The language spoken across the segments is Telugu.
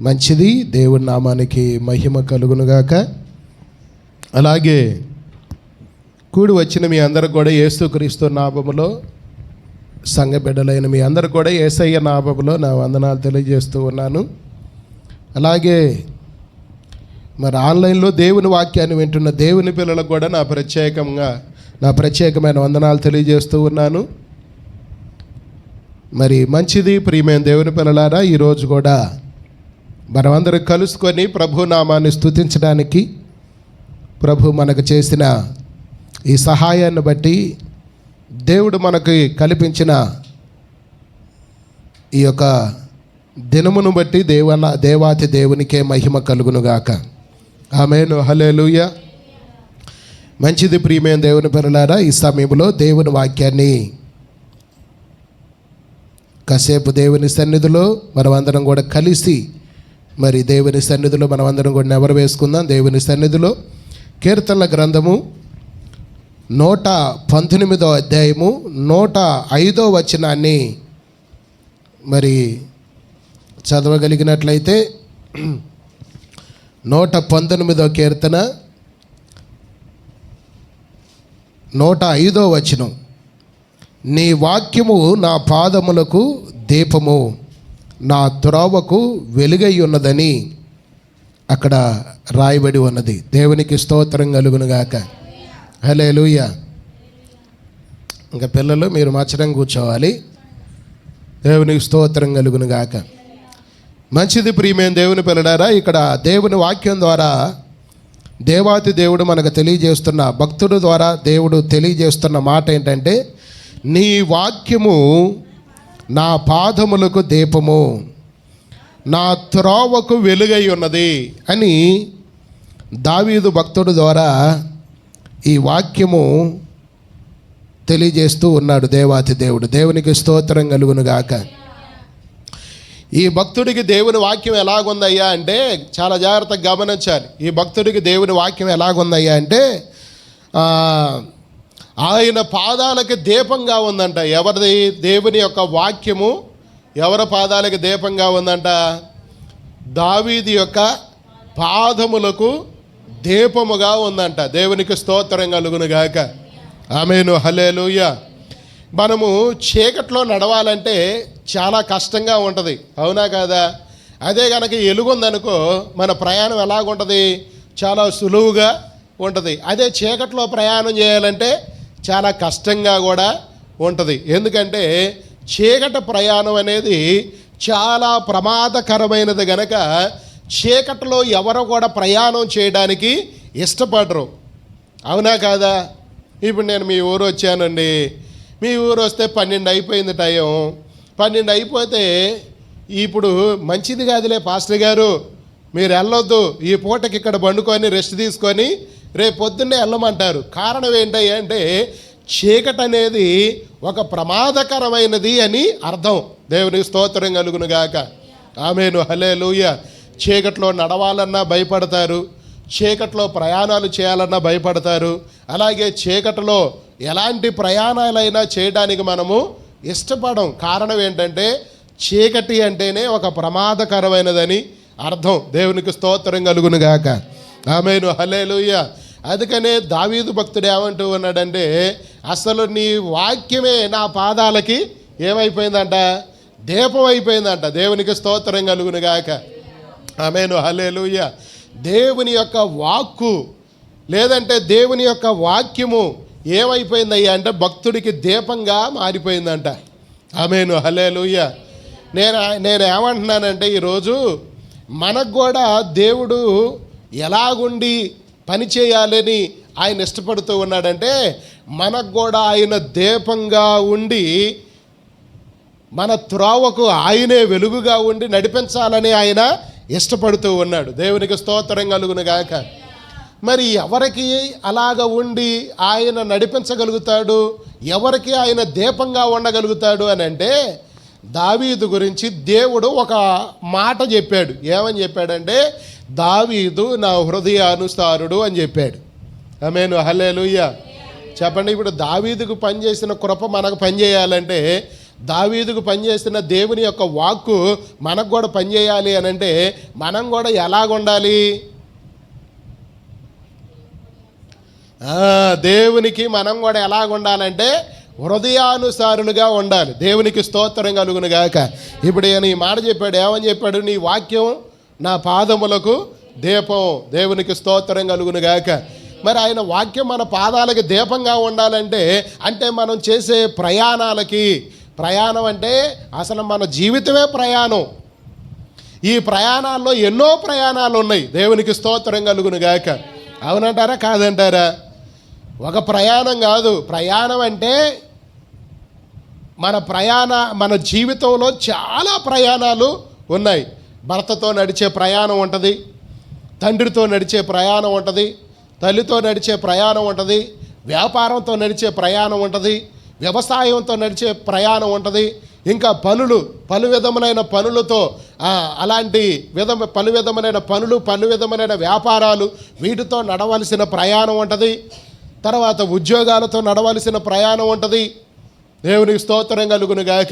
మంచిది. దేవుడి నామానికి మహిమ కలుగునుగాక అలాగే కూడి వచ్చిన మీ అందరు కూడా ఏసుక్రీస్తు నాభములో సంఘ బిడ్డలైన మీ అందరు కూడా ఏసయ్య నాభములో నా వందనాలు తెలియజేస్తూ ఉన్నాను. అలాగే మరి ఆన్లైన్లో దేవుని వాక్యాన్ని వింటున్న దేవుని పిల్లలకు కూడా నా ప్రత్యేకంగా నా ప్రత్యేకమైన వందనాలు తెలియజేస్తూ ఉన్నాను. మరి మంచిది ప్రియమైన దేవుని పిల్లలారా ఈరోజు కూడా మనమందరం కలుసుకొని ప్రభు నామాన్ని స్తుతించడానికి ప్రభు మనకు చేసిన ఈ సహాయాన్ని బట్టి దేవుడు మనకి కల్పించిన ఈ యొక్క దినమును బట్టి దేవన దేవాతి దేవునికే మహిమ కలుగునుగాక. ఆమెను హలేలుయ మంచిది ప్రియమైన దేవుని పిల్లలారా ఈ సమయంలో దేవుని వాక్యాన్ని కాసేపు దేవుని సన్నిధిలో మనమందరం కూడా కలిసి మరి దేవుని సన్నిధిలో అందరం కూడా నెవరు వేసుకుందాం. దేవుని సన్నిధిలో కీర్తనల గ్రంథము నూట పంతొమ్మిదో అధ్యాయము నూట ఐదో వచనాన్ని మరి చదవగలిగినట్లయితే నూట పంతొమ్మిదో కీర్తన నూట ఐదో వచనం. నీ వాక్యము నా పాదములకు దీపము. నా త్రోవకు వెలుగై ఉన్నదని అక్కడ రాయబడి ఉన్నది. దేవునికి స్తోత్రం కలుగునుగాక హలే లూయ ఇంకా పిల్లలు మీరు మచ్చడం కూర్చోవాలి. దేవునికి స్తోత్రం కలుగునుగాక మంచిది ప్రియమేం దేవుని పిల్లడారా ఇక్కడ దేవుని వాక్యం ద్వారా దేవాతి దేవుడు మనకు తెలియజేస్తున్న భక్తుడు ద్వారా దేవుడు తెలియజేస్తున్న మాట ఏంటంటే నీ వాక్యము నా పాదములకు దీపము నా త్రోవకు వెలుగై ఉన్నది అని దావీదు భక్తుడు ద్వారా ఈ వాక్యము తెలియజేస్తూ ఉన్నాడు దేవాతి దేవుడు. దేవునికి స్తోత్రం కలుగునుగాక ఈ భక్తుడికి దేవుని వాక్యం ఎలాగుందయ్యా అంటే చాలా జాగ్రత్తగా గమనించాలి. ఈ భక్తుడికి దేవుని వాక్యం ఎలాగుందయ్యా అంటే ఆయన పాదాలకి దీపంగా ఉందంట. ఎవరిది? దేవుని యొక్క వాక్యము ఎవరి పాదాలకి దీపంగా ఉందంట? దావీది యొక్క పాదములకు దీపముగా ఉందంట. దేవునికి స్తోత్రం కలుగునుగాక ఆమెను. హలేలుయ మనము చీకట్లో నడవాలంటే చాలా కష్టంగా ఉంటుంది. అవునా కాదా? అదే కనుక ఎలుగుందనుకో మన ప్రయాణం ఎలాగుంటుంది? చాలా సులువుగా ఉంటుంది. అదే చీకట్లో ప్రయాణం చేయాలంటే చాలా కష్టంగా కూడా ఉంటుంది. ఎందుకంటే చీకట ప్రయాణం అనేది చాలా ప్రమాదకరమైనది గనక చీకటిలో ఎవరు కూడా ప్రయాణం చేయడానికి ఇష్టపడరు. అవునా కాదా? ఇప్పుడు నేను మీ ఊరు వచ్చానండి. మీ ఊరు వస్తే పన్నెండు అయిపోయింది టైం. పన్నెండు అయిపోతే ఇప్పుడు మంచిది కాదులే పాస్టర్ గారు. మీరు వెళ్ళొద్దు ఈ పూటకి ఇక్కడ పండుకొని రెస్ట్ తీసుకొని రేపు పొద్దున్నే వెళ్ళమంటారు. కారణం ఏంటి అంటే చీకటి అనేది ఒక ప్రమాదకరమైనది అని అర్థం. దేవుని స్తోత్రం కలుగును గాక. ఆమెను హలే లూయ చీకట్లో నడవాలన్నా భయపడతారు. చీకట్లో ప్రయాణాలు చేయాలన్నా భయపడతారు. అలాగే చీకటిలో ఎలాంటి ప్రయాణాలైనా చేయడానికి మనము ఇష్టపడం. కారణం ఏంటంటే చీకటి అంటేనే ఒక ప్రమాదకరమైనదని అర్థం. దేవునికి స్తోత్రం కలుగును గాక. ఆమెను. హలేలుయ్య అందుకనే దావీదు భక్తుడు ఏమంటూ ఉన్నాడంటే అసలు నీ వాక్యమే నా పాదాలకి ఏమైపోయిందంట? దీపం అయిపోయిందంట దేవునికి స్తోత్రం కలుగును గాక. ఆమెను. హలేలుయ్య దేవుని యొక్క వాక్కు లేదంటే దేవుని యొక్క వాక్యము ఏమైపోయిందయ్యా అంటే భక్తుడికి దీపంగా మారిపోయిందంట. ఆమెను. హలేలుయ్య నేను నేను ఏమంటున్నానంటే ఈరోజు మనకు కూడా దేవుడు ఎలాగుండి పని చేయాలని ఆయన ఇష్టపడుతూ ఉన్నాడంటే మనకు కూడా ఆయన దీపంగా ఉండి మన త్రోవకు ఆయనే వెలుగుగా ఉండి నడిపించాలని ఆయన ఇష్టపడుతూ ఉన్నాడు. దేవునికి స్తోత్రం కలుగును గాక. మరి ఎవరికి అలాగ ఉండి ఆయన నడిపించగలుగుతాడు? ఎవరికి ఆయన దీపంగా ఉండగలుగుతాడు అని అంటే దావీదు గురించి దేవుడు ఒక మాట చెప్పాడు. ఏమని చెప్పాడంటే దావీదు నా హృదయానుసారుడు అని చెప్పాడు. ఆమెను. హలేలుయ్య చెప్పండి ఇప్పుడు దావీదుకు పనిచేసిన కృప మనకు పనిచేయాలంటే దావీదుకు పనిచేసిన దేవుని యొక్క వాక్కు మనకు కూడా పనిచేయాలి అని అంటే మనం కూడా ఎలాగుండాలి దేవునికి మనం కూడా ఎలాగుండాలంటే ఉండాలంటే హృదయానుసారులుగా ఉండాలి. దేవునికి స్తోత్రం కలుగును గాక. ఇప్పుడు ఈయన ఈ మాట చెప్పాడు. ఏమని చెప్పాడు? నీ వాక్యం నా పాదములకు దీపం. దేవునికి స్తోత్రం కలుగును గాక. మరి ఆయన వాక్యం మన పాదాలకి దీపంగా ఉండాలంటే అంటే మనం చేసే ప్రయాణాలకి ప్రయాణం అంటే అసలు మన జీవితమే ప్రయాణం. ఈ ప్రయాణాల్లో ఎన్నో ప్రయాణాలు ఉన్నాయి దేవునికి స్తోత్రం కలుగును గాక. అవునంటారా? కాదంటారా? ఒక ప్రయాణం కాదు. ప్రయాణం అంటే మన ప్రయాణ మన జీవితంలో చాలా ప్రయాణాలు ఉన్నాయి. భర్తతో నడిచే ప్రయాణం ఉంటుంది. తండ్రితో నడిచే ప్రయాణం ఉంటుంది. తల్లితో నడిచే ప్రయాణం ఉంటుంది. వ్యాపారంతో నడిచే ప్రయాణం ఉంటుంది. వ్యవసాయంతో నడిచే ప్రయాణం ఉంటుంది. ఇంకా పనులు పలు విధములైన పనులతో అలాంటి విధమ పలు విధములైన పనులు పలు విధములైన వ్యాపారాలు వీటితో నడవలసిన ప్రయాణం ఉంటుంది. తర్వాత ఉద్యోగాలతో నడవలసిన ప్రయాణం ఉంటుంది. దేవునికి స్తోత్రం కలుగును గాక.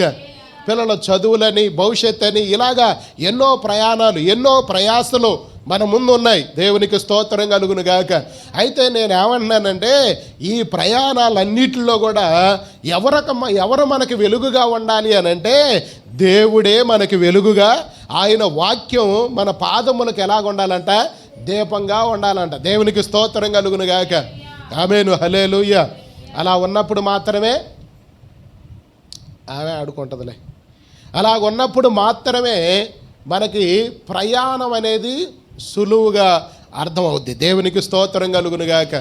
పిల్లల చదువులని భవిష్యత్ అని ఇలాగా ఎన్నో ప్రయాణాలు ఎన్నో ప్రయాసలు మన ముందు ఉన్నాయి దేవునికి స్తోత్రం కలుగును గాక. అయితే నేను ఏమంటున్నానంటే ఈ ప్రయాణాలన్నిటిలో కూడా ఎవరక ఎవరు మనకి వెలుగుగా ఉండాలి అని అంటే దేవుడే మనకి వెలుగుగా ఆయన వాక్యం మన పాదములకు ఎలాగ ఉండాలంట? దీపంగా ఉండాలంట. దేవునికి స్తోత్రం కలుగును గాక. ఆమెను. హలేలుయ్య అలా ఉన్నప్పుడు మాత్రమే ఆమె ఆడుకుంటుందిలే. అలా ఉన్నప్పుడు మాత్రమే మనకి ప్రయాణం అనేది సులువుగా అర్థమవుద్ది. దేవునికి స్తోత్రం కలుగునుగాక.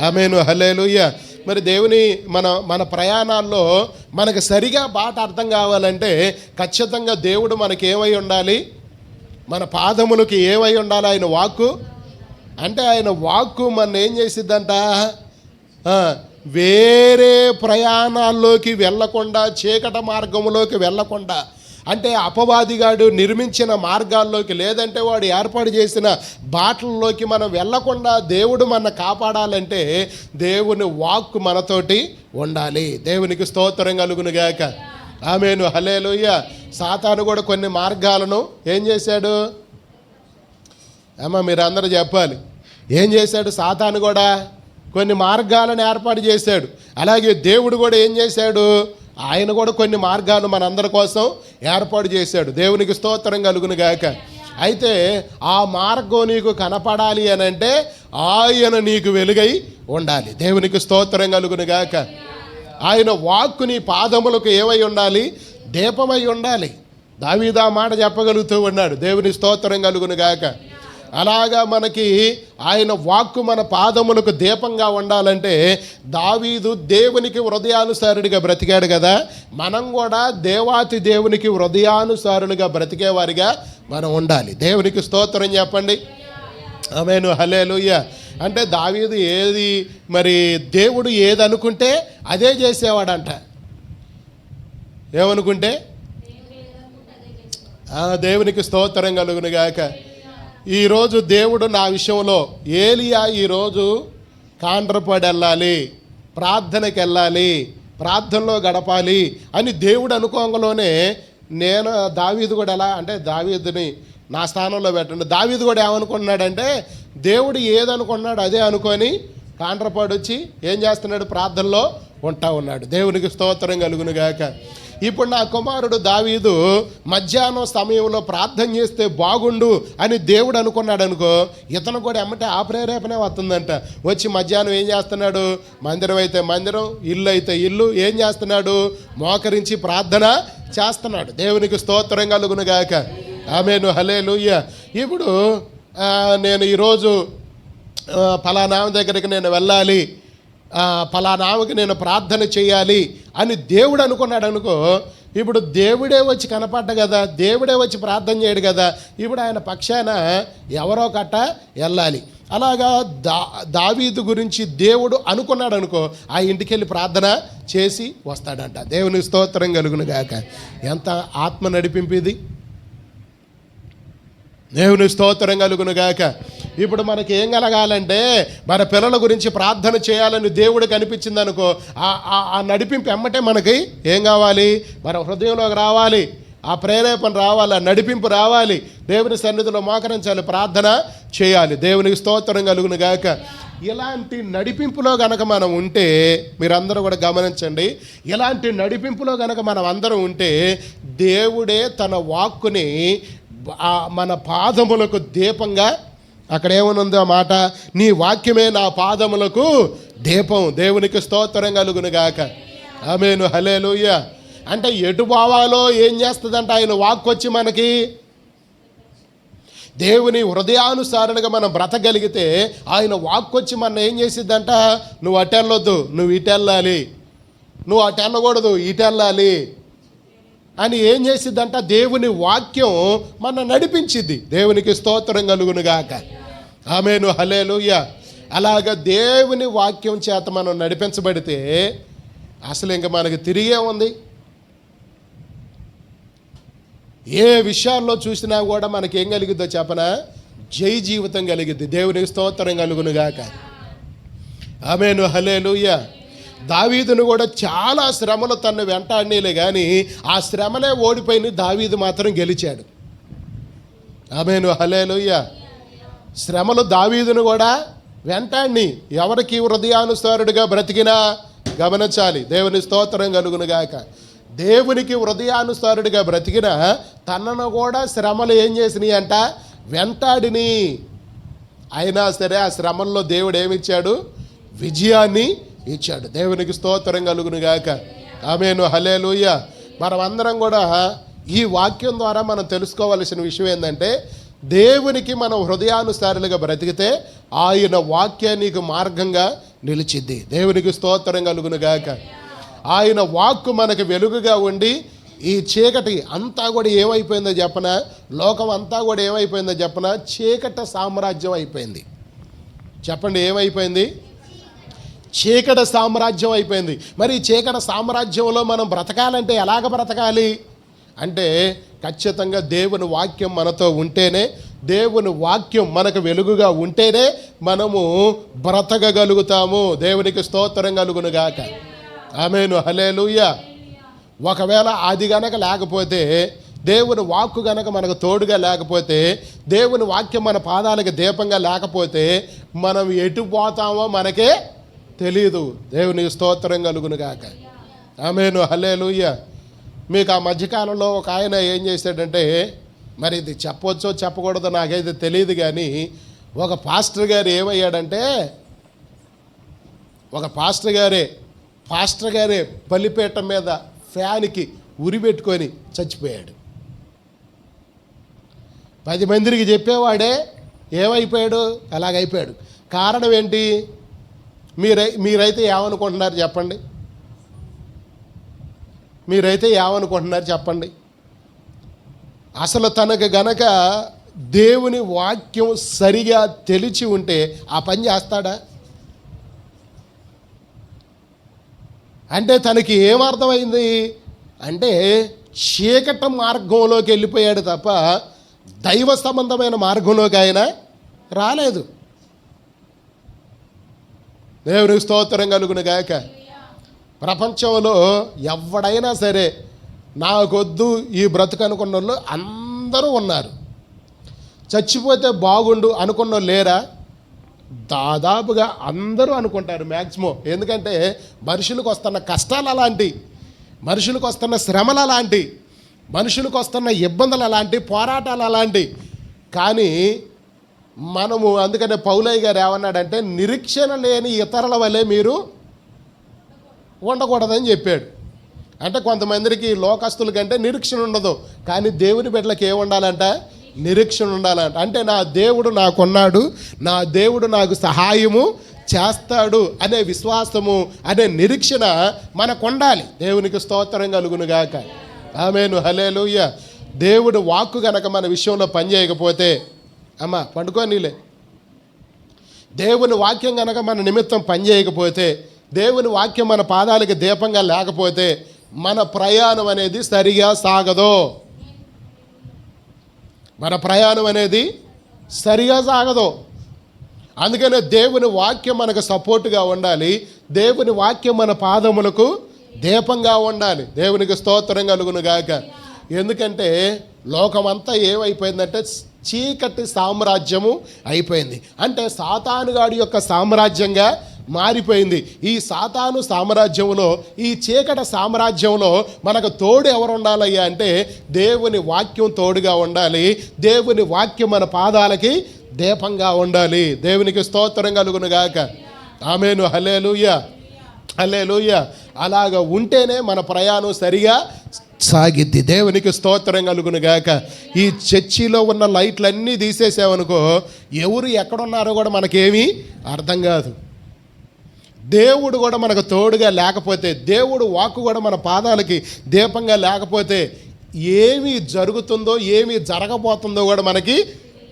ఆమెను హలేలుయ్య మరి దేవుని మన మన ప్రయాణాల్లో మనకు సరిగా బాట అర్థం కావాలంటే ఖచ్చితంగా దేవుడు మనకి ఏమై ఉండాలి? మన పాదములకి ఏమై ఉండాలి ఆయన వాక్కు? అంటే ఆయన వాక్కు మన ఏం చేసిద్దంట? వేరే ప్రయాణాల్లోకి వెళ్ళకుండా చీకట మార్గంలోకి వెళ్ళకుండా అంటే అపవాదిగాడు నిర్మించిన మార్గాల్లోకి లేదంటే వాడు ఏర్పాటు చేసిన బాటల్లోకి మనం వెళ్ళకుండా దేవుడు మన కాపాడాలంటే దేవుని వాక్కు మనతోటి ఉండాలి. దేవునికి స్తోత్రం కలుగునుగాక ఆమెను. హలేలుయ్య సాతాను కూడా కొన్ని మార్గాలను ఏం చేశాడు? అమ్మ మీరు అందరూ చెప్పాలి. ఏం చేశాడు సాతాను కూడా? కొన్ని మార్గాలను ఏర్పాటు చేశాడు. అలాగే దేవుడు కూడా ఏం చేశాడు? ఆయన కూడా కొన్ని మార్గాలు మనందరి కోసం ఏర్పాటు చేశాడు. దేవునికి స్తోత్రం కలుగును గాక. అయితే ఆ మార్గం నీకు కనపడాలి అని అంటే ఆయన నీకు వెలుగై ఉండాలి. దేవునికి స్తోత్రం కలుగును గాక. ఆయన వాక్కు నీ పాదములకు ఏమై ఉండాలి? దీపమై ఉండాలి. దావీదా మాట చెప్పగలుగుతూ ఉన్నాడు. దేవుని స్తోత్రం కలుగును గాక. అలాగా మనకి ఆయన వాక్కు మన పాదములకు దీపంగా ఉండాలంటే దావీదు దేవునికి హృదయానుసారుడిగా బ్రతికాడు కదా. మనం కూడా దేవాతి దేవునికి హృదయానుసారులుగా బ్రతికేవారిగా మనం ఉండాలి. దేవునికి స్తోత్రం చెప్పండి. ఆమెను హలేలుయ్య అంటే దావీదు ఏది మరి దేవుడు ఏది అనుకుంటే అదే చేసేవాడంట. ఏమనుకుంటే? దేవునికి స్తోత్రం కలుగును గాక ఈరోజు దేవుడు నా విషయంలో ఏలియా ఈరోజు కాండ్రపడి వెళ్ళాలి ప్రార్థనకి వెళ్ళాలి ప్రార్థనలో గడపాలి అని దేవుడు అనుకోంగలోనే నేను దావీదు కూడా ఎలా అంటే దావీదుని నా స్థానంలో పెట్టండి. దావీదు కూడా ఏమనుకున్నాడంటే దేవుడు ఏదనుకున్నాడు అదే అనుకొని కాండ్రపాడు వచ్చి ఏం చేస్తున్నాడు? ప్రార్థనలో ఉంటా ఉన్నాడు. దేవునికి స్తోత్రం కలుగునుగాక. ఇప్పుడు నా కుమారుడు దావీదు మధ్యాహ్నం సమయంలో ప్రార్థన చేస్తే బాగుండు అని దేవుడు అనుకున్నాడు అనుకో ఇతను కూడా ఎమ్మటే ఆ ప్రేరేపణే వస్తుందంట. వచ్చి మధ్యాహ్నం ఏం చేస్తున్నాడు? మందిరం అయితే మందిరం ఇల్లు అయితే ఇల్లు ఏం చేస్తున్నాడు? మోకరించి ప్రార్థన చేస్తున్నాడు. దేవునికి స్తోత్రం కలుగును గాక. ఆమెను హలే ఇప్పుడు నేను ఈరోజు ఆ, ఫలానా దగ్గరికి నేను వెళ్ళాలి. ఫలానామకి నేను ప్రార్థన చేయాలి. అని దేవుడు అనుకున్నాడు అనుకో ఇప్పుడు దేవుడే వచ్చి కనపడ్డ కదా దేవుడే వచ్చి ప్రార్థన చేయడు కదా ఇప్పుడు ఆయన పక్షాన ఎవరో కట్ట వెళ్ళాలి. అలాగా దా దావీదు గురించి దేవుడు అనుకున్నాడు అనుకో ఆ ఇంటికి వెళ్ళి ప్రార్థన చేసి వస్తాడంట. దేవుని స్తోత్రం కలుగును గాక. ఎంత ఆత్మ నడిపింపేది దేవుని స్తోత్రం కలుగునుగాక ఇప్పుడు మనకి ఏం కలగాలంటే మన పిల్లల గురించి ప్రార్థన చేయాలని దేవుడు కనిపించింది అనుకో ఆ- ఆ- నడిపింపు ఎమ్మటే మనకి ఏం కావాలి? మన హృదయంలోకి రావాలి. ఆ ప్రేరేపణ రావాలి ఆ నడిపింపు రావాలి. దేవుని సన్నిధిలో మోకరించాలి ప్రార్థన చేయాలి. దేవునికి స్తోత్రం కలుగునుగాక ఇలాంటి నడిపింపులో గనక మనం ఉంటే మీరందరూ కూడా గమనించండి. ఇలాంటి నడిపింపులో గనక మనం అందరం ఉంటే దేవుడే తన వాక్కుని మన పాదములకు దీపంగా అక్కడ ఏమనుందో మాట? నీ వాక్యమే నా పాదములకు దీపం. దేవునికి స్తోత్రం కలుగును గాక ఆమెను హలేలుయ్య అంటే ఎటు పోవాలో ఏం చేస్తుందంట ఆయన వాక్ వచ్చి మనకి? దేవుని హృదయానుసారణగా మనం బ్రతకగలిగితే ఆయన వాక్ వచ్చి మన ఏం చేసిద్దంట? నువ్వు అటు నువ్వు ఇటు వెళ్ళాలి. నువ్వు అటు వెళ్ళకూడదు ఇటు వెళ్ళాలి. అని ఏం చేసిద్దంట? దేవుని వాక్యం మన నడిపించిద్ది. దేవునికి స్తోత్రం కలుగునుగాక ఆమెను హలేలుయ్య అలాగ దేవుని వాక్యం చేత మనం నడిపించబడితే అసలు ఇంక మనకి తిరిగే ఉంది. ఏ విషయాల్లో చూసినా కూడా మనకి ఏం కలిగిద్దో చెప్పనా? జై జీవితం కలిగిద్ది. దేవునికి స్తోత్రం కలుగునుగాక ఆమెను హలేలుయ్య దావీదును కూడా చాలా శ్రమలు తను వెంటాడినీలే కానీ ఆ శ్రమలే ఓడిపోయిన దావీదు మాత్రం గెలిచాడు. ఆమెను హలేలుయ్య శ్రమలు దావీదును కూడా వెంటాడిని. ఎవరికి హృదయానుసారుడిగా బ్రతికినా గమనించాలి. దేవుని స్తోత్రం కలుగునుగాక దేవునికి హృదయానుసారుడిగా బ్రతికిన తనను కూడా శ్రమలు ఏం చేసినాయి అంట? వెంటాడిని. అయినా సరే ఆ శ్రమంలో దేవుడు ఏమిచ్చాడు? విజయాన్ని ఇచ్చాడు. దేవునికి స్తోత్రం కలుగును గాక. ఆమెను. హలేలుయ్య మనం అందరం కూడా ఈ వాక్యం ద్వారా మనం తెలుసుకోవలసిన విషయం ఏంటంటే దేవునికి మనం హృదయానుసారులుగా బ్రతికితే ఆయన వాక్యం నీకు మార్గంగా నిలిచిద్ది. దేవునికి స్తోత్రం కలుగును గాక. ఆయన వాక్కు మనకు వెలుగుగా ఉండి ఈ చీకటి అంతా కూడా ఏమైపోయిందో చెప్పన? లోకం అంతా కూడా ఏమైపోయిందో చెప్పన? చీకట సామ్రాజ్యం అయిపోయింది. చెప్పండి ఏమైపోయింది? చీకట సామ్రాజ్యం అయిపోయింది. మరి ఈ చీకట సామ్రాజ్యంలో మనం బ్రతకాలంటే ఎలాగ బ్రతకాలి? అంటే ఖచ్చితంగా దేవుని వాక్యం మనతో ఉంటేనే దేవుని వాక్యం మనకు వెలుగుగా ఉంటేనే మనము బ్రతకగలుగుతాము. దేవునికి స్తోత్రం కలుగునుగాక. ఆమెను. హలేలుయ్య ఒకవేళ అది గనక లేకపోతే దేవుని వాక్కు గనక మనకు తోడుగా లేకపోతే దేవుని వాక్యం మన పాదాలకు దీపంగా లేకపోతే మనం ఎటు పోతామో మనకే తెలియదు దేవుని స్తోత్రం కలుగును గాక. ఆమెను హలేలుయ్య మీకు ఆ మధ్యకాలంలో ఒక ఆయన ఏం చేశాడంటే మరి ఇది చెప్పవచ్చో చెప్పకూడదో నాకైతే తెలియదు కానీ ఒక పాస్టర్ గారు ఏమయ్యాడంటే ఒక పాస్టర్ గారే పాస్టర్ గారే బలిపేట మీద ఫ్యాన్కి ఉరి పెట్టుకొని చచ్చిపోయాడు. పది మందికి చెప్పేవాడే ఏమైపోయాడు? అలాగైపోయాడు. కారణం ఏంటి? మీరై మీరైతే ఏమనుకుంటున్నారు చెప్పండి? మీరైతే ఏమనుకుంటున్నారు చెప్పండి? అసలు తనకు గనక దేవుని వాక్యం సరిగా తెలిసి ఉంటే ఆ పని చేస్తాడా? అంటే తనకి ఏమర్థమైంది అంటే చీకట మార్గంలోకి వెళ్ళిపోయాడు తప్ప దైవ సంబంధమైన మార్గంలోకి ఆయన రాలేదు. దేవునికి స్తోత్రం కలుగును గాక. ప్రపంచంలో ఎవడైనా సరే నాకొద్దు ఈ బ్రతుకు అనుకున్న వాళ్ళు అందరూ ఉన్నారు. చచ్చిపోతే బాగుండు అనుకున్న వాళ్ళు లేరా? దాదాపుగా అందరూ అనుకుంటారు మ్యాక్సిమం ఎందుకంటే మనుషులకు వస్తున్న కష్టాలు అలాంటి మనుషులకు వస్తున్న శ్రమలు అలాంటి మనుషులకు వస్తున్న ఇబ్బందులు అలాంటి పోరాటాలు అలాంటి. కానీ మనము అందుకనే పౌలయ్య గారు ఏమన్నాడంటే నిరీక్షణ లేని ఇతరుల వలె మీరు ఉండకూడదని చెప్పాడు. అంటే కొంతమందికి లోకస్తుల కంటే నిరీక్షణ ఉండదు. కానీ దేవుని బిడ్డలకు ఏమి ఉండాలంట? నిరీక్షణ ఉండాలంట. అంటే నా దేవుడు నాకున్నాడు నా దేవుడు నాకు సహాయము చేస్తాడు అనే విశ్వాసము అనే నిరీక్షణ మనకు ఉండాలి దేవునికి స్తోత్రం కలుగునుగాక ఆమెను. హలేలుయ్య దేవుడు వాక్కు గనక మన విషయంలో పనిచేయకపోతే అమ్మ పండుకో నీలే దేవుని వాక్యం కనుక మన నిమిత్తం పనిచేయకపోతే దేవుని వాక్యం మన పాదాలకి దీపంగా లేకపోతే మన ప్రయాణం అనేది సరిగా సాగదు. మన ప్రయాణం అనేది సరిగా సాగదు. అందుకనే దేవుని వాక్యం మనకు సపోర్టుగా ఉండాలి. దేవుని వాక్యం మన పాదములకు దీపంగా ఉండాలి. దేవునికి స్తోత్రం కలుగును గాక. ఎందుకంటే లోకమంతా ఏమైపోయిందంటే చీకటి సామ్రాజ్యము అయిపోయింది. అంటే సాతానుగాడి యొక్క సామ్రాజ్యంగా మారిపోయింది. ఈ సాతాను సామ్రాజ్యంలో ఈ చీకటి సామ్రాజ్యంలో మనకు తోడు ఎవరు ఉండాలయ్యా అంటే దేవుని వాక్యం తోడుగా ఉండాలి. దేవుని వాక్యం మన పాదాలకి దీపంగా ఉండాలి. దేవునికి స్తోత్రం కలుగునుగాక. ఆమెను. హలేలుయ్యా హలేలుయ్య అలాగ ఉంటేనే మన ప్రయాణం సరిగా సాగిద్ది. దేవునికి స్తోత్రం కలుగును గాక. ఈ చర్చిలో ఉన్న లైట్లన్నీ తీసేసామనుకో ఎవరు ఎక్కడున్నారో కూడా మనకేమీ అర్థం కాదు. దేవుడు కూడా మనకు తోడుగా లేకపోతే దేవుడు వాక్కు కూడా మన పాదాలకి దీపంగా లేకపోతే ఏమి జరుగుతుందో ఏమి జరగబోతుందో కూడా మనకి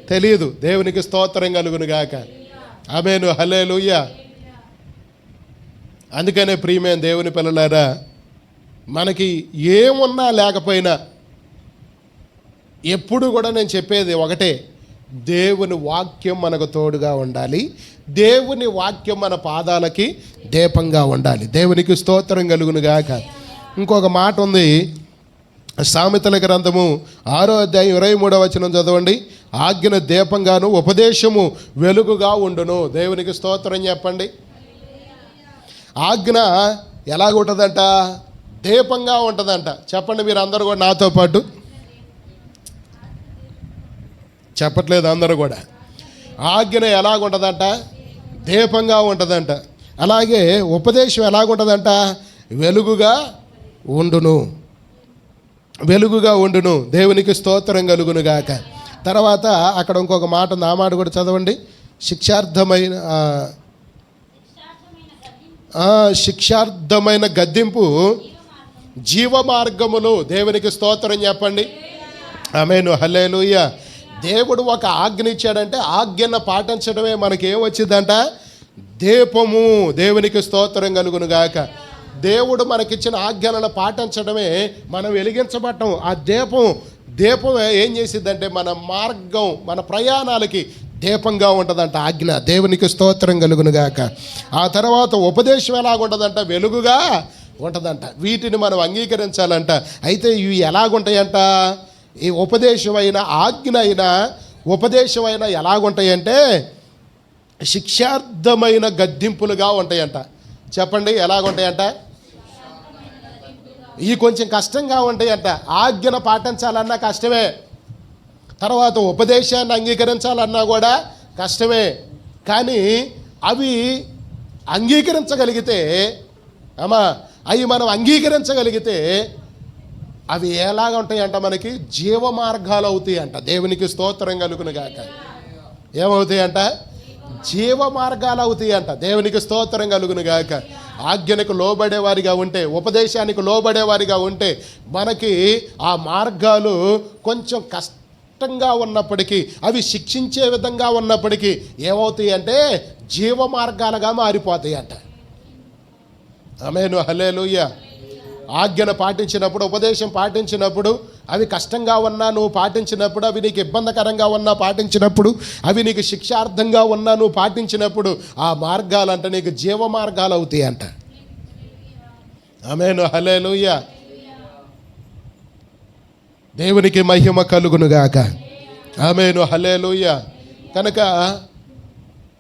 తెలియదు దేవునికి స్తోత్రం కలుగును గాక. ఆమెను. హలేలుయ్య అందుకనే ప్రియమైన దేవుని పిల్లలారా మనకి ఏమున్నా లేకపోయినా ఎప్పుడు కూడా నేను చెప్పేది ఒకటే దేవుని వాక్యం మనకు తోడుగా ఉండాలి దేవుని వాక్యం మన పాదాలకి దీపంగా ఉండాలి. దేవునికి స్తోత్రం కలుగునుగాక. ఇంకొక మాట ఉంది సామెతల గ్రంథము ఆరో అధ్యాయం ఇరవై మూడవ వచనం చదవండి. ఆజ్ఞ దీపంగాను ఉపదేశము వెలుగుగా ఉండును. దేవునికి స్తోత్రం చెప్పండి. ఆజ్ఞ ఎలాగుంటుందంట దీపంగా ఉంటుందంట. చెప్పండి మీరు అందరూ కూడా నాతో పాటు. చెప్పట్లేదు అందరూ కూడా. ఆజ్ఞ ఎలాగుంటుందంట దీపంగా ఉంటుందంట. అలాగే ఉపదేశం ఎలాగుంటుందంట వెలుగుగా ఉండును. వెలుగుగా ఉండును. దేవునికి స్తోత్రం కలుగును గాక. తర్వాత అక్కడ ఇంకొక మాట నా ఆ మాట కూడా చదవండి. శిక్షార్థమైన శిక్షార్థమైన గద్దింపు జీవ మార్గములు దేవునికి స్తోత్రం చెప్పండి. ఆమెను హలేలుయ్య దేవుడు ఒక ఆజ్ఞ ఇచ్చాడంటే ఆజ్ఞను పాటించడమే మనకి ఏం దీపము. దేవునికి స్తోత్రం కలుగును గాక. దేవుడు మనకిచ్చిన ఆజ్ఞలను పాటించడమే మనం వెలిగించబట్టం ఆ దీపం దీపం ఏం చేసిందంటే మన మార్గం మన ప్రయాణాలకి దీపంగా ఉంటుందంట ఆజ్ఞ. దేవునికి స్తోత్రం కలుగునుగాక ఆ తర్వాత ఉపదేశం ఎలాగుంటుందంట వెలుగుగా ఉంటుందంట. వీటిని మనం అంగీకరించాలంట. అయితే ఇవి ఎలాగుంటాయంట ఈ ఉపదేశమైన ఆజ్ఞ అయినా ఉపదేశమైన ఎలాగుంటాయంటే శిక్షార్థమైన గద్దింపులుగా ఉంటాయంట. చెప్పండి ఎలాగుంటాయంట ఇవి కొంచెం కష్టంగా ఉంటాయంట. ఆజ్ఞను పాటించాలన్నా కష్టమే. తర్వాత ఉపదేశాన్ని అంగీకరించాలన్నా కూడా కష్టమే. కానీ అవి అంగీకరించగలిగితే అమ్మా అవి మనం అంగీకరించగలిగితే అవి ఎలాగ ఉంటాయంట మనకి? జీవ మార్గాలు అవుతాయి అంట దేవునికి స్తోత్రం కలుగును గాక. ఏమవుతాయంట? జీవ మార్గాలు అవుతాయి అంట దేవునికి స్తోత్రం కలుగును గాక. ఆజ్ఞలకు లోబడేవారిగా ఉంటే ఉపదేశానికి లోబడేవారిగా ఉంటే మనకి ఆ మార్గాలు కొంచెం కష్ట కష్టంగా ఉన్నప్పటికీ అవి శిక్షించే విధంగా ఉన్నప్పటికీ ఏమవుతాయి అంటే జీవ మార్గాలుగా మారిపోతాయి అంట. ఆమెను హలేలుయ్య ఆజ్ఞను పాటించినప్పుడు ఉపదేశం పాటించినప్పుడు అవి కష్టంగా ఉన్నా నువ్వు పాటించినప్పుడు అవి నీకు ఇబ్బందికరంగా ఉన్నా పాటించినప్పుడు అవి నీకు శిక్షార్థంగా ఉన్నా నువ్వు పాటించినప్పుడు ఆ మార్గాలంట నీకు జీవ మార్గాలు అవుతాయి అంట ఆమెను హలేలుయ్య దేవునికి మహిమ కలుగునుగాక. ఆమెను హలేలుయ్య కనుక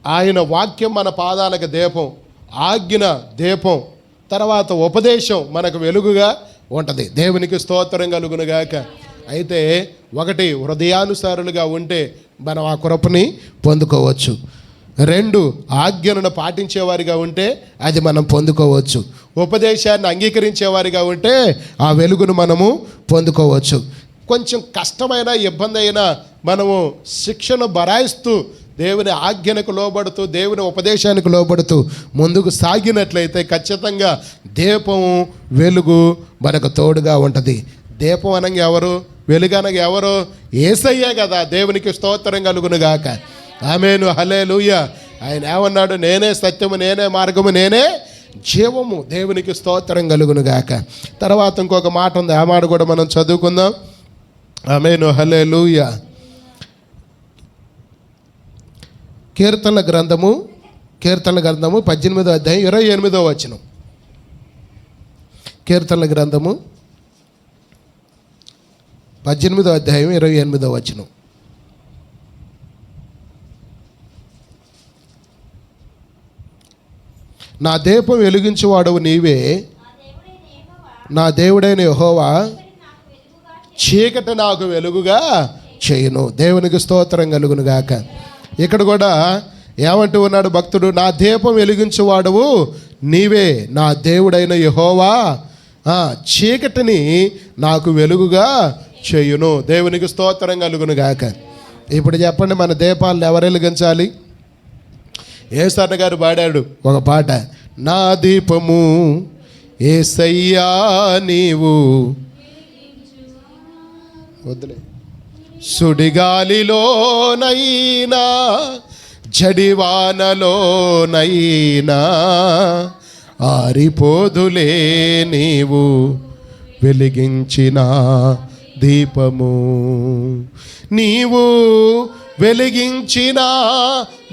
ఆయన వాక్యం మన పాదాలకు దీపం ఆజ్ఞ దీపం తర్వాత ఉపదేశం మనకు వెలుగుగా ఉంటుంది. దేవునికి స్తోత్రం కలుగునుగాక. అయితే ఒకటి హృదయానుసారులుగా ఉంటే మనం ఆ కృపని పొందుకోవచ్చు. రెండు ఆజ్ఞలను పాటించేవారిగా ఉంటే అది మనం పొందుకోవచ్చు. ఉపదేశాన్ని అంగీకరించేవారిగా ఉంటే ఆ వెలుగును మనము పొందుకోవచ్చు. కొంచెం కష్టమైన ఇబ్బంది అయినా మనము శిక్షను బరాయిస్తూ దేవుని ఆజ్ఞలకు లోబడుతూ దేవుని ఉపదేశానికి లోబడుతూ ముందుకు సాగినట్లయితే ఖచ్చితంగా దీపము వెలుగు మనకు తోడుగా ఉంటుంది. దీపం అనగా ఎవరు? వెలుగు అనగా ఎవరు? ఏసయ్యే కదా. దేవునికి స్తోత్రం కలుగునుగాక ఆమెను ఆమెను. హలేలుయ ఆయన ఏమన్నాడు? నేనే సత్యము నేనే మార్గము నేనే జీవము. దేవునికి స్తోత్రం కలుగునుగాక తర్వాత ఇంకొక మాట ఉంది. ఆ మాట కూడా మనం చదువుకుందాం. ఆమెను హలేలుయ oh, కీర్తన గ్రంథము కీర్తన గ్రంథము పద్దెనిమిదో అధ్యాయం ఇరవై ఎనిమిదో వచనం. కీర్తన గ్రంథము పద్దెనిమిదో అధ్యాయం ఇరవై ఎనిమిదో వచనం. నా దీపం వెలిగించేవాడవు నీవే. నా దేవుడైన యహోవా చీకటి నాకు వెలుగుగా చేయను. దేవునికి స్తోత్రం కలుగును గాక. ఇక్కడ కూడా ఏమంటూ ఉన్నాడు భక్తుడు నా దీపం వెలిగించువాడవు నీవే నా దేవుడైన యహోవా. చీకటిని నాకు వెలుగుగా చేయును. దేవునికి స్తోత్రం కలుగును గాక. ఇప్పుడు చెప్పండి మన దీపాలను ఎవరు వెలిగించాలి? ఏసన్న గారు పాడాడు ఒక పాట నా దీపము ఏసయ్యా నీవు వద్దులే. సుడిగాలిలోనైనా జడివానలోనైనా ఆరిపోదులే నీవు వెలిగించిన దీపము. నీవు వెలిగించిన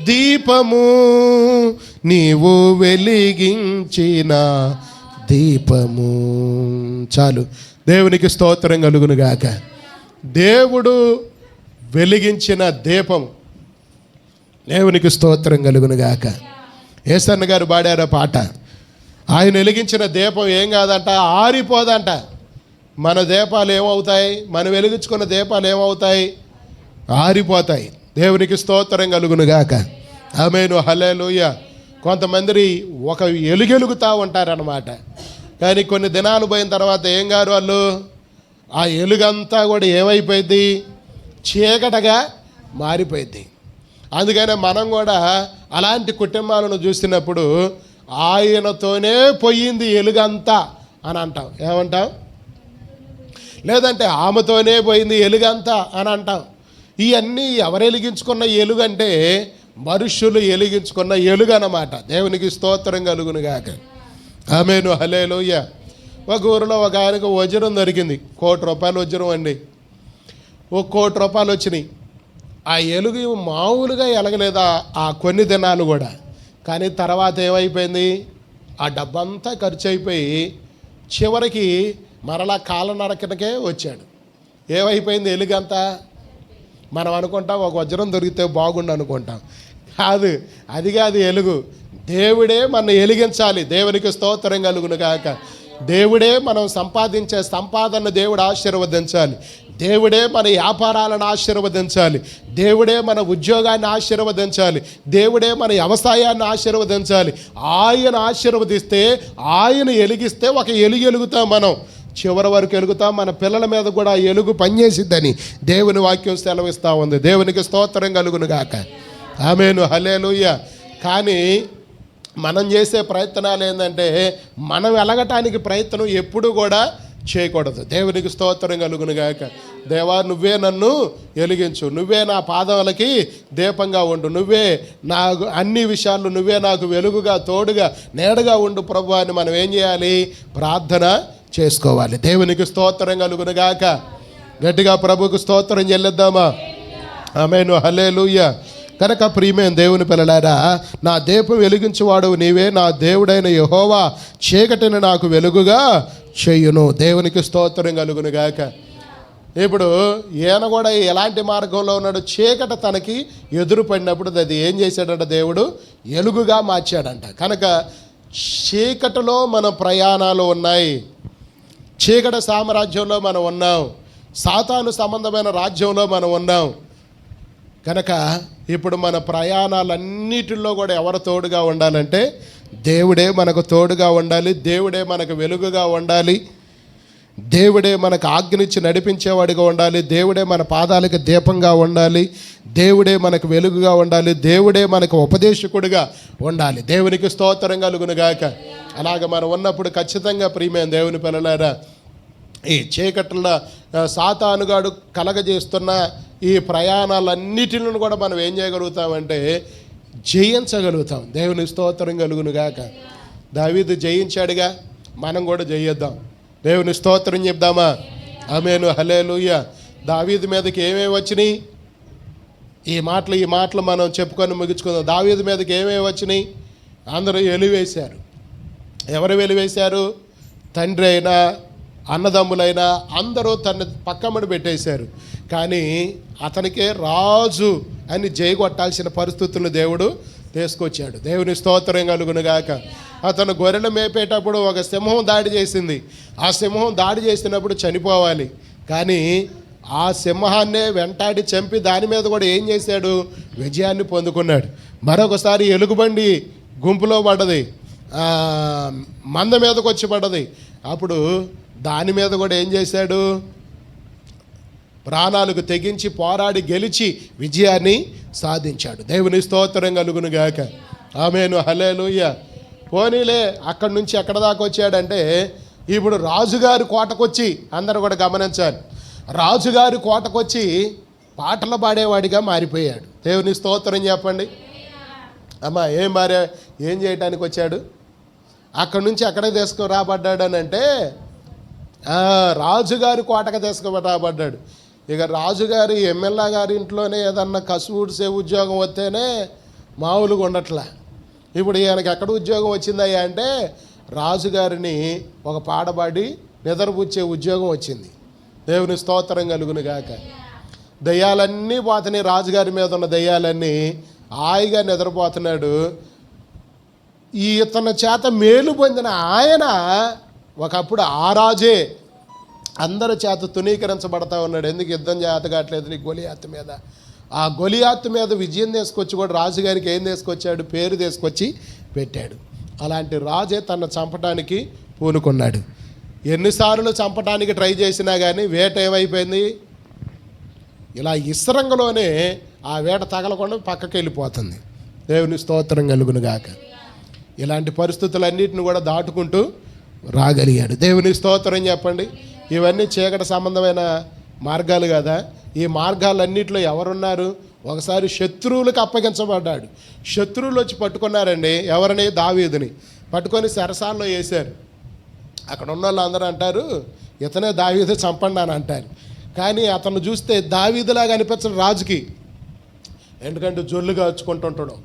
దీపము. నీవు వెలిగించిన దీపము. చాలు. దేవునికి స్తోత్రం కలుగును గాక దేవుడు వెలిగించిన దీపం దేవునికి స్తోత్రం కలుగును గాక. ఏసన్న గారు పాడారు పాట. ఆయన వెలిగించిన దీపం ఏం కాదంట? ఆరిపోదంట. మన దీపాలు ఏమవుతాయి? మనం వెలిగించుకున్న దీపాలు ఏమవుతాయి? ఆరిపోతాయి. దేవునికి స్తోత్రం కలుగును గాక. ఆమెను. హలేలుయ కొంతమంది ఒక ఎలుగెలుగుతూ ఉంటారనమాట కానీ కొన్ని దినాలు పోయిన తర్వాత ఏం గారు వాళ్ళు? ఆ ఎలుగంతా కూడా ఏమైపోయింది? చీకటగా మారిపోయింది. అందుకనే మనం కూడా అలాంటి కుటుంబాలను చూసినప్పుడు ఆయనతోనే పోయింది ఎలుగంతా అని అంటాం. ఏమంటాం? లేదంటే ఆమెతోనే పోయింది ఎలుగంతా అని అంటాం. ఇవన్నీ ఎవరు వెలిగించుకున్న ఎలుగు అంటే మనుష్యులు వెలిగించుకున్న ఎలుగు అన్నమాట దేవునికి స్తోత్రం కలుగును గాక ఆమెను. హలేలుయ్య ఒక ఊరిలో ఒక ఆయనకు వజ్రం దొరికింది. కోటి రూపాయలు వజ్రం అండి. ఒక కోటి రూపాయలు వచ్చినాయి. ఆ ఎలుగు మామూలుగా ఎలగలేదు? ఆ- ఆ కొన్ని దినాలు కూడా. కానీ తర్వాత ఏమైపోయింది? ఆ డబ్బంతా ఖర్చు అయిపోయి చివరికి మరలా కాలనడకనకే వచ్చాడు. ఏమైపోయింది ఎలుగంతా? మనం అనుకుంటాం ఒక వజ్రం దొరికితే బాగుండు అనుకుంటాం. కాదు అది కాదు ఎలుగు. దేవుడే మన ఎలిగించాలి. దేవునికి స్తోత్రం కలుగును కాక దేవుడే మనం సంపాదించే సంపాదన దేవుడు ఆశీర్వదించాలి. దేవుడే మన వ్యాపారాలను ఆశీర్వదించాలి. దేవుడే మన ఉద్యోగాన్ని ఆశీర్వదించాలి. దేవుడే మన వ్యవసాయాన్ని ఆశీర్వదించాలి. ఆయన ఆశీర్వదిస్తే ఆయన ఎలిగిస్తే ఒక ఎలుగు ఎలుగుతాం మనం. చివరి వరకు ఎలుగుతాం మన పిల్లల మీద కూడా ఎలుగు పనిచేసిద్దని దేవుని వాక్యం సెలవిస్తూ ఉంది. దేవునికి స్తోత్రం కలుగును గాక. ఆమెను. హలేలుయ్య కానీ మనం చేసే ప్రయత్నాలు ఏంటంటే మనం వెలగటానికి ప్రయత్నం ఎప్పుడు కూడా చేయకూడదు. దేవునికి స్తోత్రం కలుగునుగాక దేవా నువ్వే నన్ను వెలిగించు నువ్వే నా పాదములకి దీపంగా ఉండు. నువ్వే నా అన్ని విషయాలు నువ్వే నాకు వెలుగుగా తోడుగా నేడగా ఉండు ప్రభు అని మనం ఏం చేయాలి? ప్రార్థన చేసుకోవాలి. దేవునికి స్తోత్రం కలుగునుగాక గట్టిగా ప్రభుకు స్తోత్రం చెల్లిద్దామా? ఆమెను. హలే లూయ్యా కనుక ప్రియమైన దేవుని పిల్లలారా నా దీపం వెలిగించువాడు నీవే నా దేవుడైన యహోవా చీకటిని నాకు వెలుగుగా చెయ్యును దేవునికి స్తోత్రం కలుగును గాక. ఇప్పుడు ఈయన కూడా ఎలాంటి మార్గంలో ఉన్నాడు? చీకట తనకి ఎదురు పడినప్పుడు అది ఏం చేశాడంట దేవుడు? ఎలుగుగా మార్చాడంట. కనుక చీకటిలో మన ప్రయాణాలు ఉన్నాయి. చీకట సామ్రాజ్యంలో మనం ఉన్నాం. సాతాను సంబంధమైన రాజ్యంలో మనం ఉన్నాం. కనుక ఇప్పుడు మన ప్రయాణాలన్నిటిలో కూడా ఎవరు తోడుగా ఉండాలంటే దేవుడే మనకు తోడుగా ఉండాలి దేవుడే మనకు వెలుగుగా ఉండాలి దేవుడే మనకు ఆజ్ఞనిచ్చి నడిపించేవాడిగా ఉండాలి దేవుడే మన పాదాలకు దీపంగా ఉండాలి దేవుడే మనకు వెలుగుగా ఉండాలి దేవుడే మనకు ఉపదేశకుడిగా ఉండాలి. దేవునికి స్తోత్రం కలుగునుగాక అలాగ మనం ఉన్నప్పుడు ఖచ్చితంగా ప్రియమైన దేవుని పిల్లలారా ఈ చీకట్ల సాతానుగాడు కలగజేస్తున్న ఈ ప్రయాణాలన్నిటిని కూడా మనం ఏం చేయగలుగుతామంటే జయించగలుగుతాం. దేవుని స్తోత్రం కలుగును గాక. దావీదు జయించాడుగా మనం కూడా జయిద్దాం. దేవుని స్తోత్రం చెప్దామా? ఆమెను హలేలుయ్య దావీదు మీదకి ఏమేమి వచ్చినాయి? ఈ మాటలు ఈ మాటలు మనం చెప్పుకొని ముగించుకుందాం. దావీదు మీదకి ఏమేమి వచ్చినాయి? అందరూ వెలివేశారు. ఎవరు వెలివేశారు? తండ్రి అయినా అన్నదమ్ములైనా అందరూ తన పక్కమ్మడి పెట్టేశారు. కానీ అతనికే రాజు అని జయగొట్టాల్సిన పరిస్థితులను దేవుడు తీసుకొచ్చాడు. దేవుని స్తోత్రం కలుగునుగాక అతను గొర్రెలు మేపేటప్పుడు ఒక సింహం దాడి చేసింది. ఆ సింహం దాడి చేసినప్పుడు చనిపోవాలి. కానీ ఆ సింహాన్నే వెంటాడి చంపి దాని మీద కూడా ఏం చేశాడు? విజయాన్ని పొందుకున్నాడు. మరొకసారి ఎలుగుబండి గుంపులో పడ్డది. మంద మీదకి వచ్చి పడ్డది. అప్పుడు దాని మీద కూడా ఏం చేశాడు? ప్రాణాలకు తెగించి పోరాడి గెలిచి విజయాన్ని సాధించాడు. దేవుని స్తోత్రం కలుగునుగాక ఆమెను. హలేలుయ్య పోనీలే అక్కడి నుంచి ఎక్కడ దాకా వచ్చాడంటే ఇప్పుడు రాజుగారి కోటకొచ్చి అందరూ కూడా గమనించాలి. రాజుగారి కోటకొచ్చి పాటలు పాడేవాడిగా మారిపోయాడు. దేవుని స్తోత్రం చెప్పండి. అమ్మా ఏం మారే ఏం చేయడానికి వచ్చాడు? అక్కడి నుంచి అక్కడే తీసుకురాబడ్డాడనంటే రాజుగారి కోటకు తీసుకుని ఇక రాజుగారి ఎమ్మెల్యే గారి ఇంట్లోనే ఏదన్నా కసువుడిసే ఉద్యోగం వస్తేనే మామూలుగా ఉండట్లే. ఇప్పుడు ఈయనకి ఎక్కడ ఉద్యోగం వచ్చిందయ్యా అంటే రాజుగారిని ఒక పాడబడి నిద్రపుచ్చే ఉద్యోగం వచ్చింది. దేవుని స్తోత్రం కలుగును గాక. దయ్యాలన్నీ పోతున్నాయి రాజుగారి మీద ఉన్న దయ్యాలన్నీ హాయిగా నిద్రపోతున్నాడు. ఈ ఇతని చేత మేలు పొందిన ఆయన ఒకప్పుడు ఆ రాజే అందరి చేత తునీకరించబడతా ఉన్నాడు. ఎందుకు యుద్ధం చేత కావట్లేదు నీ గొలియాత్ మీద? ఆ గొలియాత్ మీద విజయం తీసుకొచ్చి కూడా రాజుగారికి ఏం తీసుకొచ్చాడు? పేరు తీసుకొచ్చి పెట్టాడు. అలాంటి రాజే తన చంపడానికి పూనుకున్నాడు. ఎన్నిసార్లు చంపడానికి ట్రై చేసినా కానీ వేట ఏమైపోయింది? ఇలా ఇసరంగలోనే ఆ వేట తగలకుండా పక్కకి వెళ్ళిపోతుంది. దేవుని స్తోత్రం కలుగును గాక. ఇలాంటి పరిస్థితులన్నిటిని కూడా దాటుకుంటూ రాగలిగాడు. దేవుని స్తోత్రం చెప్పండి. ఇవన్నీ చీకటి సంబంధమైన మార్గాలు కదా. ఈ మార్గాలన్నింటిలో ఎవరున్నారు? ఒకసారి శత్రువులకు అప్పగించబడ్డాడు. శత్రువులు వచ్చి పట్టుకున్నారండి. ఎవరిని? దావీదుని. పట్టుకొని సరసాల్లో వేశారు. అక్కడ ఉన్న వాళ్ళు అందరూ అంటారు ఇతనే దావీదు చంపండి అని అంటారు. కానీ అతను చూస్తే దావీదులాగా అనిపించడం రాజుకి. ఎందుకంటే జొల్లు కాచుకుంటుంటాడు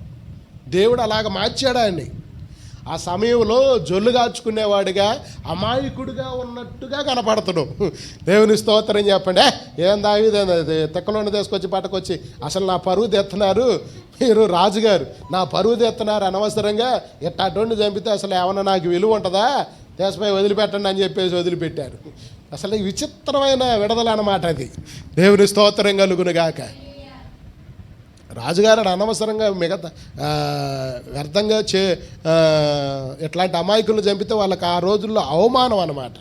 దేవుడు అలాగ మార్చాడా అండి? ఆ సమయంలో జొల్లు కాచుకునేవాడిగా అమాయకుడిగా ఉన్నట్టుగా కనపడతాడు. దేవుని స్తోత్రం చెప్పండి. ఏం దావీదు తెక్కలోని తీసుకొచ్చి పట్టుకొచ్చి అసలు నా పరువు తెస్తున్నారు? మీరు రాజుగారు నా పరువు తెస్తున్నారు అనవసరంగా. ఇట్టాటోడిని చంపితే అసలు ఏమన్నా నాకు విలువ ఉంటుందా? దేశపై వదిలిపెట్టండి అని చెప్పేసి వదిలిపెట్టారు. అసలు విచిత్రమైన విడదల అన్నమాట అది. దేవుని స్తోత్రం కలుగునుగాక గాక. రాజుగారు అనవసరంగా మిగతా వ్యర్థంగా చే ఇట్లాంటి అమాయకులను చంపితే వాళ్ళకి ఆ రోజుల్లో అవమానం అనమాట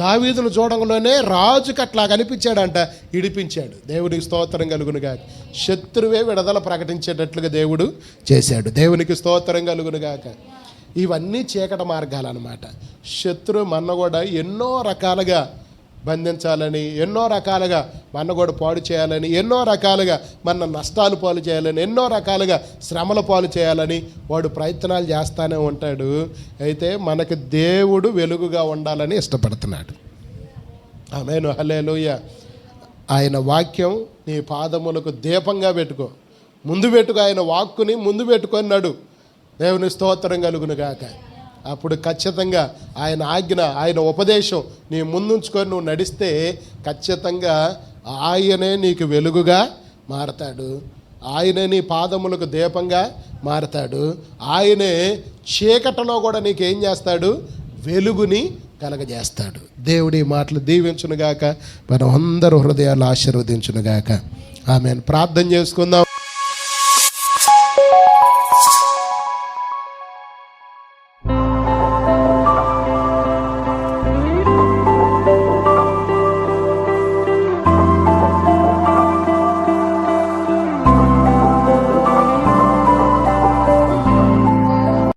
దావీదును చూడంలోనే రాజుకి అట్లా కనిపించాడంట ఇడిపించాడు. దేవునికి స్తోత్రం కలుగునుగా శత్రువే విడుదల ప్రకటించేటట్లుగా దేవుడు చేశాడు. దేవునికి స్తోత్రం కలుగునుగాక ఇవన్నీ చీకట మార్గాలు అనమాట శత్రు మన్న కూడా ఎన్నో రకాలుగా బంధించాలని ఎన్నో రకాలుగా మన కూడా పాడు చేయాలని ఎన్నో రకాలుగా మన నష్టాలు పాలు చేయాలని ఎన్నో రకాలుగా శ్రమల పాలు చేయాలని వాడు ప్రయత్నాలు చేస్తానే ఉంటాడు. అయితే మనకి దేవుడు వెలుగుగా ఉండాలని ఇష్టపడుతున్నాడు. ఆమెను హలేలుయ ఆయన వాక్యం నీ పాదములకు దీపంగా పెట్టుకో. ముందు పెట్టుకో ఆయన వాక్కుని ముందు పెట్టుకున్నాడు దేవుని స్తోత్రం కలుగును గాక. అప్పుడు ఖచ్చితంగా ఆయన ఆజ్ఞ ఆయన ఉపదేశం నీ ముందుంచుకొని నువ్వు నడిస్తే ఖచ్చితంగా ఆయనే నీకు వెలుగుగా మారతాడు. ఆయనే నీ పాదములకు దీపంగా మారతాడు. ఆయనే చీకటలో కూడా నీకేం చేస్తాడు? వెలుగుని కలగజేస్తాడు. దేవుడి మాటలు దీవించునుగాక. మనం అందరూ హృదయాలు ఆశీర్వదించునుగాక. ఆమెను. ప్రార్థన చేసుకుందాం.